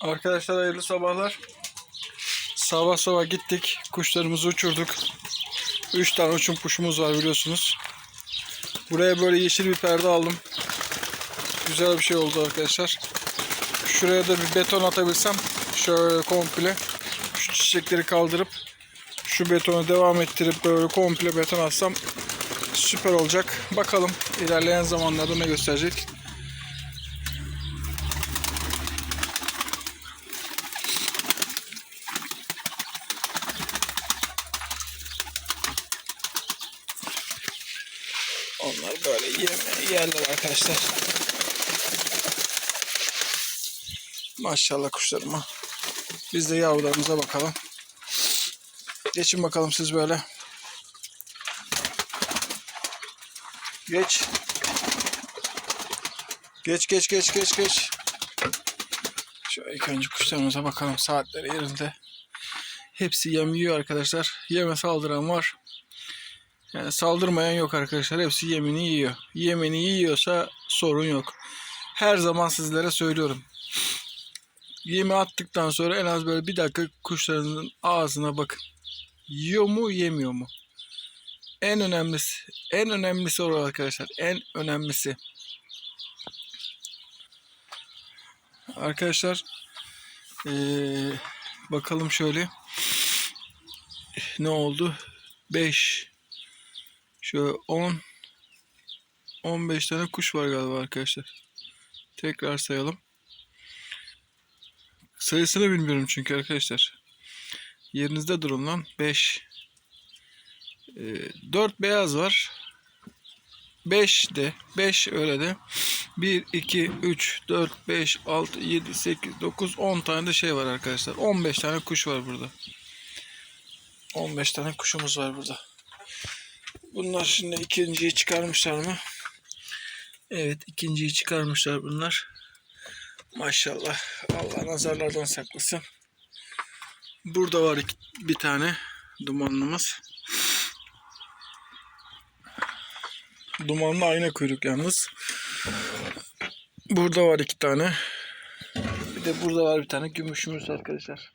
Arkadaşlar hayırlı sabahlar. Sabah sabah gittik. Kuşlarımızı uçurduk. 3 tane uçum kuşumuz var biliyorsunuz. Buraya böyle yeşil bir perde aldım. Güzel bir şey oldu arkadaşlar. Şuraya da bir beton atabilsem şöyle komple şu çiçekleri kaldırıp şu betonu devam ettirip böyle komple beton atsam süper olacak. Bakalım ilerleyen zamanlarda ne gösterecek. Onlar böyle yeme yerler arkadaşlar. Maşallah kuşlarıma. Biz de yavrularımıza bakalım. Geçin bakalım siz böyle. Geç. Geç geç geç geç geç. Şöyle ilk önce kuşlarımıza bakalım. Saatleri yerinde. Hepsi yem yiyor arkadaşlar. Yeme saldıran var. Yani saldırmayan yok arkadaşlar. Hepsi yemini yiyor. Yemini yiyorsa sorun yok. Her zaman sizlere söylüyorum. Yemi attıktan sonra en az böyle bir dakika kuşlarınızın ağzına bakın. Yiyor mu yemiyor mu? En önemlisi. En önemlisi o arkadaşlar. En önemlisi. Arkadaşlar eee, bakalım şöyle. Ne oldu? 5 Şöyle 10 15 tane kuş var galiba arkadaşlar. Tekrar sayalım. Sayısını bilmiyorum çünkü arkadaşlar. Yerinizde durun lan. 5 4 beyaz var. 5 de 5 öyle de 1 2 3 4 5 6 7 8 9 10 tane de şey var arkadaşlar. 15 tane kuş var burada. 15 tane kuşumuz var burada. Bunlar şimdi ikinciyi çıkarmışlar mı? Evet ikinciyi çıkarmışlar bunlar. Maşallah. Allah nazarlardan saklasın. Burada var bir tane dumanlımız. Dumanlı ayna kuyruk yalnız. Burada var iki tane. Bir de burada var bir tane gümüşümüz arkadaşlar.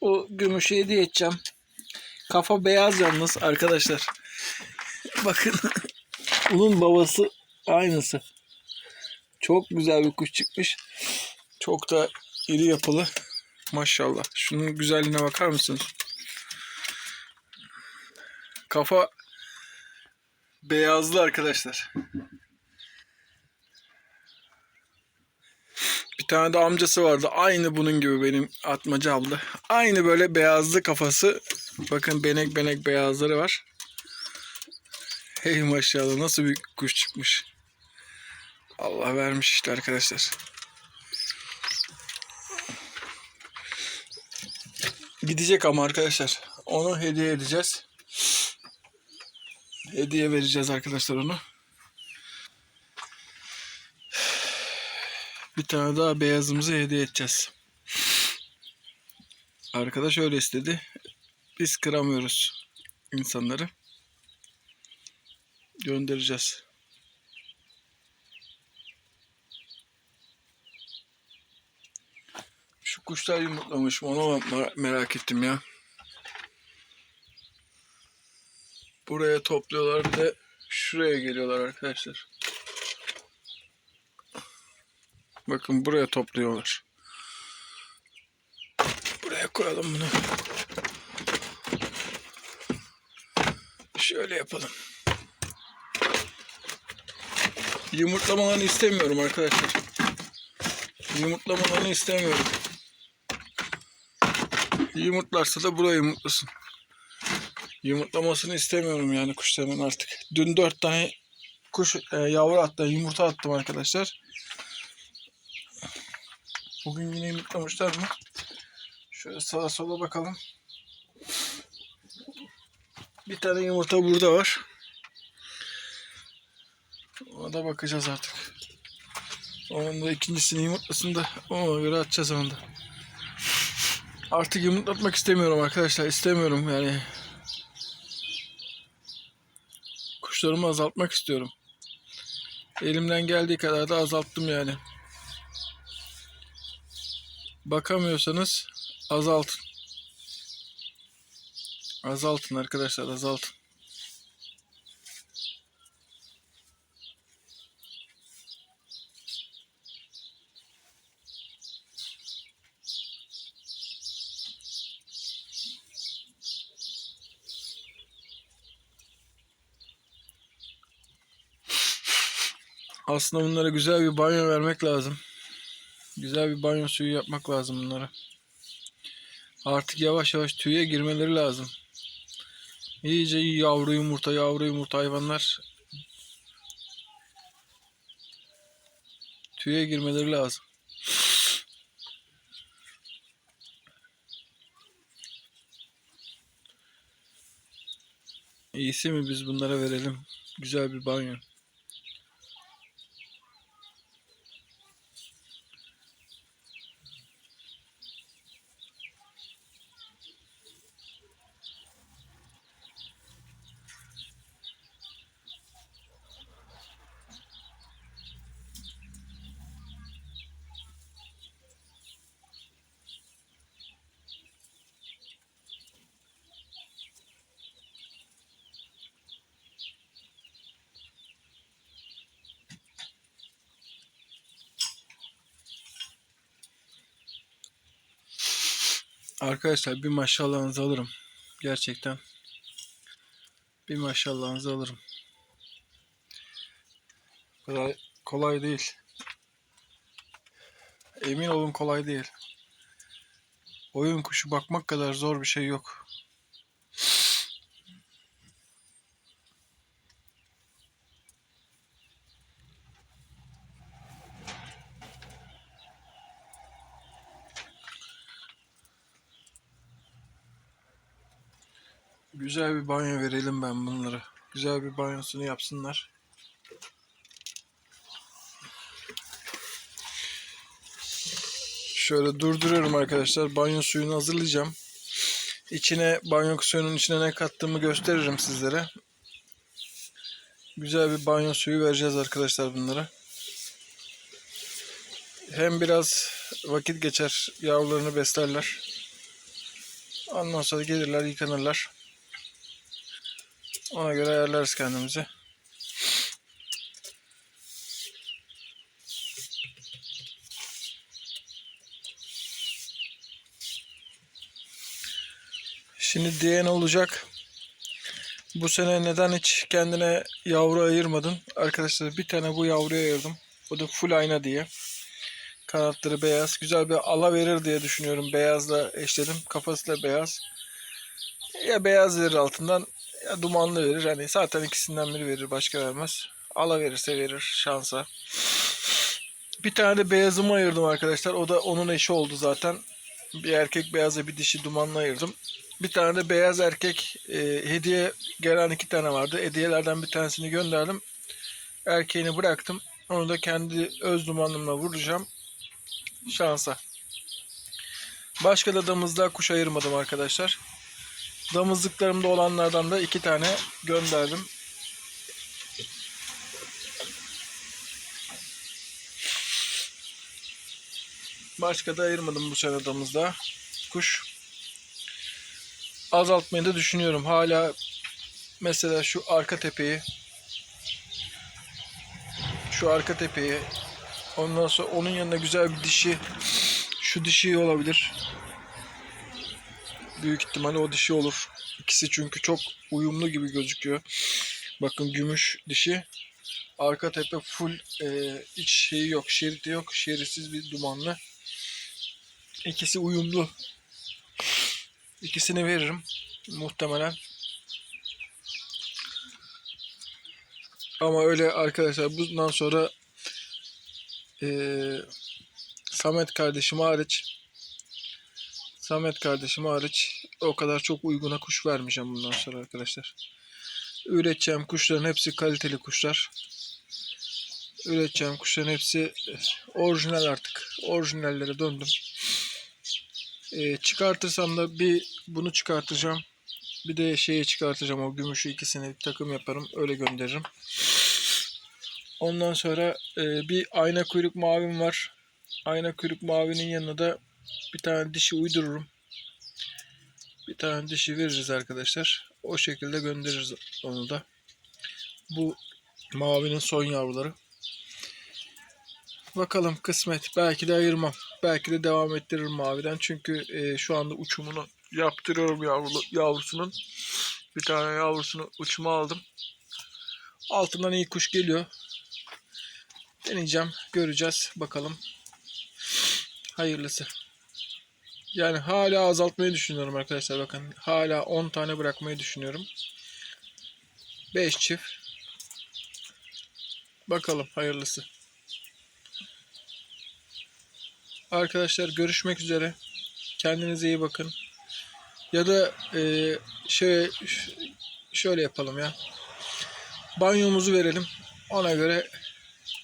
O gümüşü hediye edeceğim. Kafa beyaz yalnız arkadaşlar. Bakın. Bunun babası aynısı. Çok güzel bir kuş çıkmış. Çok da iri yapılı. Maşallah. Şunun güzelliğine bakar mısınız? Kafa beyazlı arkadaşlar. Bir tane de amcası vardı. Aynı bunun gibi benim atmaca abla. Aynı böyle beyazlı kafası. Bakın benek benek beyazları var. Hey maşallah nasıl bir kuş çıkmış. Allah vermiş işte arkadaşlar. Gidecek ama arkadaşlar. Onu hediye edeceğiz. Hediye vereceğiz arkadaşlar onu. Bir tane daha beyazımızı hediye edeceğiz. Arkadaş öyle istedi. Biz kıramıyoruz insanları. Göndereceğiz. Şu kuşlar yumurtlamış mı mer- merak ettim ya. Buraya topluyorlar bir de şuraya geliyorlar arkadaşlar. Bakın buraya topluyorlar. Buraya koyalım bunu. Şöyle yapalım. Yumurtlamalarını istemiyorum arkadaşlar. Yumurtlamalarını istemiyorum. Yumurtlarsa da buraya yumurtlasın. Yumurtlamasını istemiyorum yani kuşlarımın artık. Dün dört tane kuş e, yavru attı, yumurta attım arkadaşlar. Bugün yine yumurtlamışlar mı? Şöyle sağa sola bakalım. Bir tane yumurta burada var. Ona da bakacağız artık. Onun da ikincisini yumurtlasın da ona göre atacağız onu da. Artık yumurtlatmak istemiyorum arkadaşlar. İstemiyorum yani. Kuşlarımı azaltmak istiyorum. Elimden geldiği kadar da azalttım yani. bakamıyorsanız azaltın. Azaltın arkadaşlar azaltın. Aslında bunlara güzel bir banyo vermek lazım. Güzel bir banyo suyu yapmak lazım bunlara. Artık yavaş yavaş tüye girmeleri lazım. İyice yavru yumurta, yavru yumurta hayvanlar tüye girmeleri lazım. İyisi mi biz bunlara verelim. Güzel bir banyo. Arkadaşlar bir maşallahınızı alırım. Gerçekten. Bir maşallahınızı alırım. Kolay, kolay değil. Emin olun kolay değil. Oyun kuşu bakmak kadar zor bir şey yok. Güzel bir banyo verelim ben bunlara. Güzel bir banyosunu yapsınlar. Şöyle durduruyorum arkadaşlar. Banyo suyunu hazırlayacağım. İçine banyo suyunun içine ne kattığımı gösteririm sizlere. Güzel bir banyo suyu vereceğiz arkadaşlar bunlara. Hem biraz vakit geçer, yavrularını beslerler. Ondan sonra gelirler, yıkanırlar. Ona göre ayarlarız kendimizi. Şimdi diyen olacak. Bu sene neden hiç kendine yavru ayırmadın? Arkadaşlar bir tane bu yavruya ayırdım. O da full ayna diye. Kanatları beyaz. Güzel bir ala verir diye düşünüyorum. Beyazla eşledim. Kafası da beyaz. Ya beyaz verir altından ya dumanlı verir. Hani zaten ikisinden biri verir. Başka vermez. Ala verirse verir şansa. Bir tane de beyazımı ayırdım arkadaşlar. O da onun eşi oldu zaten. Bir erkek beyazla bir dişi dumanlı ayırdım. Bir tane de beyaz erkek e, hediye gelen iki tane vardı. Hediyelerden bir tanesini gönderdim. Erkeğini bıraktım. Onu da kendi öz dumanımla vuracağım. Şansa. Başka da damızlığa kuş ayırmadım arkadaşlar. Damızlıklarımda olanlardan da iki tane gönderdim. Başka da ayırmadım bu sene damızda. Kuş. Azaltmayı da düşünüyorum. Hala mesela şu arka tepeyi şu arka tepeyi ondan sonra onun yanına güzel bir dişi şu dişi olabilir. Büyük ihtimalle o dişi olur. İkisi çünkü çok uyumlu gibi gözüküyor. Bakın gümüş dişi. Arka tepe full e, iç şeyi yok, şeridi yok. Şeritsiz bir dumanlı. İkisi uyumlu. İkisini veririm muhtemelen. Ama öyle arkadaşlar bundan sonra eee Samet kardeşim hariç Samet kardeşim hariç o kadar çok uyguna kuş vermeyeceğim bundan sonra arkadaşlar. Üreteceğim kuşların hepsi kaliteli kuşlar. Üreteceğim kuşların hepsi orijinal artık. Orijinallere döndüm. Ee, çıkartırsam da bir bunu çıkartacağım. Bir de şeyi çıkartacağım o gümüşü ikisini bir takım yaparım. Öyle gönderirim. Ondan sonra e, bir ayna kuyruk mavim var. Ayna kuyruk mavinin yanına da bir tane dişi uydururum. Bir tane dişi veririz arkadaşlar. O şekilde göndeririz onu da. Bu mavinin son yavruları. Bakalım kısmet. Belki de ayırmam. Belki de devam ettiririm maviden. Çünkü e, şu anda uçumunu yaptırıyorum yavrulu, yavrusunun. Bir tane yavrusunu uçuma aldım. Altından iyi kuş geliyor. Deneyeceğim. Göreceğiz. Bakalım. Hayırlısı. Yani hala azaltmayı düşünüyorum arkadaşlar. Bakın hala 10 tane bırakmayı düşünüyorum. 5 çift. Bakalım hayırlısı. Arkadaşlar görüşmek üzere. Kendinize iyi bakın. Ya da e, şöyle şöyle yapalım ya. Banyomuzu verelim. Ona göre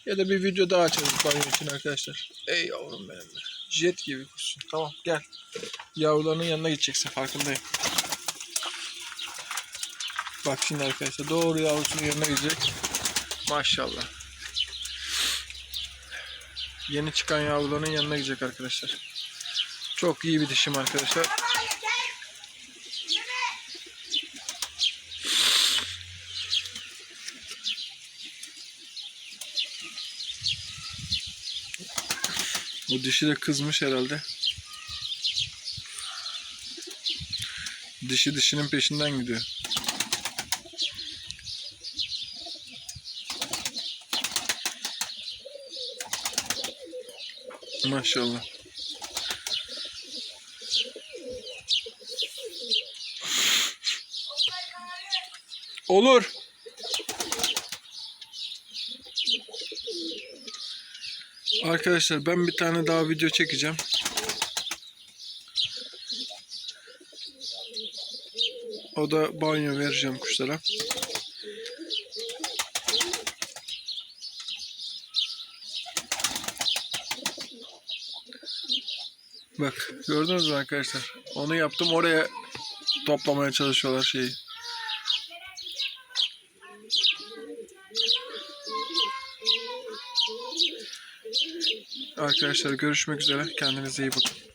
ya da bir video daha açarız banyo için arkadaşlar. Ey yavrum benim. be. Jet gibi kuşsun. Tamam gel. Yavrularının yanına gideceksin farkındayım. Bak şimdi arkadaşlar doğru yavrusunun yanına gidecek. Maşallah. Yeni çıkan yavruların yanına gidecek arkadaşlar. Çok iyi bir dişim arkadaşlar. Bu dişi de kızmış herhalde. Dişi dişinin peşinden gidiyor. Maşallah. Olur. Arkadaşlar ben bir tane daha video çekeceğim. O da banyo vereceğim kuşlara. Bak gördünüz mü arkadaşlar? Onu yaptım oraya toplamaya çalışıyorlar şeyi. Arkadaşlar görüşmek üzere. Kendinize iyi bakın.